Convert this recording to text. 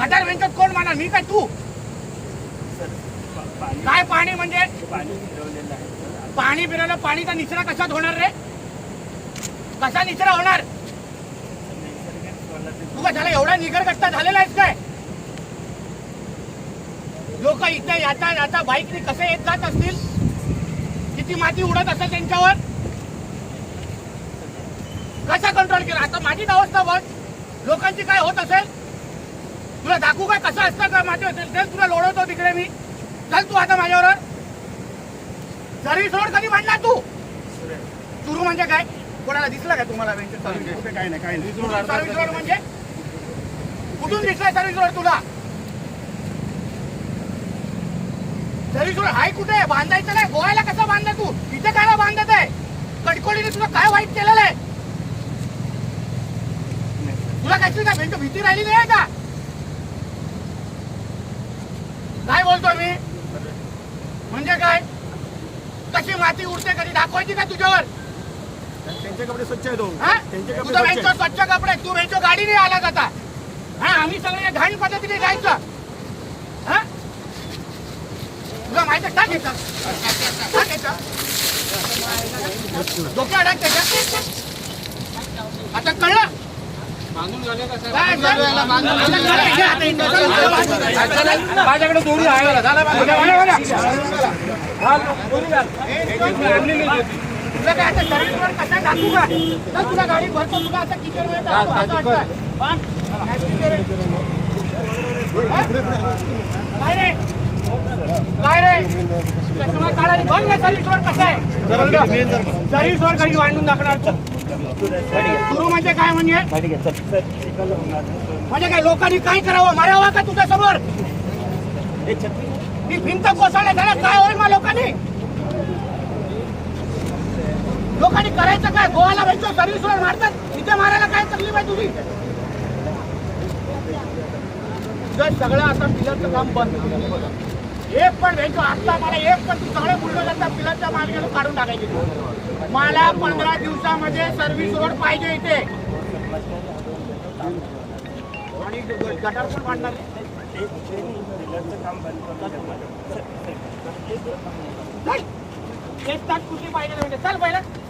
गटार वेंचर कोण मानणार? मी काय तू? काय पाणी म्हणजे? पाणी फिरवलं पाणीचा निचरा कशात होणार रे? कसा निचरा होणार? तू काय झाला एवढा निगरगट्टा झालेला आहेस काय? लोक इथे याचा याचा बाईकने कसे येत जात असतील? किती माती उडत असेल त्यांच्यावर? कसा कंट्रोल केला? आता माझीच अवस्था बघ. लोकांची काय होत असेल? तुला दाखवू काय? कसं असतं का माझी असेल चल तुला लोळवतो तिकडे मी चल तू आता माझ्यावर. सर्व्हिस रोड कधी म्हणला तू? सुरू म्हणजे काय? कोणाला दिसला तुम्हाला? काय नाही काय नाही सर्व्हिस रोड म्हणजे? कुठून दिसलाय सर्व्हिस रोड तुला? सर्व्हिस रोड हाय कुठे? आहे बांधायचं नाही. गोव्याला कसं बांधलं तू? इथे काय बांधत आहे? कटकोलीने तुला काय वाईट केलेलं आहे? तुला काय भेट? भीती राहिली नाही का? काय बोलतो मी? म्हणजे काय? कशी माती उडते कधी? दाखवायची का तुझ्यावर? त्यांचे कपडे स्वच्छ आहेत हो. हा? त्यांचे कपडे स्वच्छ कपडे तू वेंचो गाडीने आला जाता. हा आम्ही सगळे घाण पद्धतीने जायचं. हा? तुला माहिती आहे, टाक याच्यात. टाक याच्यात. त्याच्यात. आता कळलं? माझ्याकडे दोरी आहे तुला काय आता सर्व्हिसवर कसा टाकू का? चल तुला गाडी भरतो तुला आता किचनमध्ये टाकतो. असं वाटतं. पण, हा? काय रे? काय रे? चष्मा काढायला बघ ना सर्व्हिसवर कसं आहे? सर्व्हिसवर गाडी वाढून दाखवणार म्हणजे काय म्हणजे? म्हणजे काय लोकांनी काय करावं? मारावा का तुझ्या समोर? मी भिंत कोसळल्या झाल्या काय होईल मग लोकांनी? लोकांनी करायचं काय? गोवाला भेटतो सर्व्हिसवर मारतात. तिथे मारायला काय तकलीफ आहे तुझी? जर सगळं आता पिलरचं काम बंद पण भेटतो आता मला एक पण तू सगळे बुलडोजरच्या पिलरच्या मार्गाने काढून टाकायचे मला पंधरा दिवसामध्ये सर्व्हिस रोड पाहिजे इथे. आणि गटार पण मांडणार आहे. तास कुठली पाहिजे चल पहिला.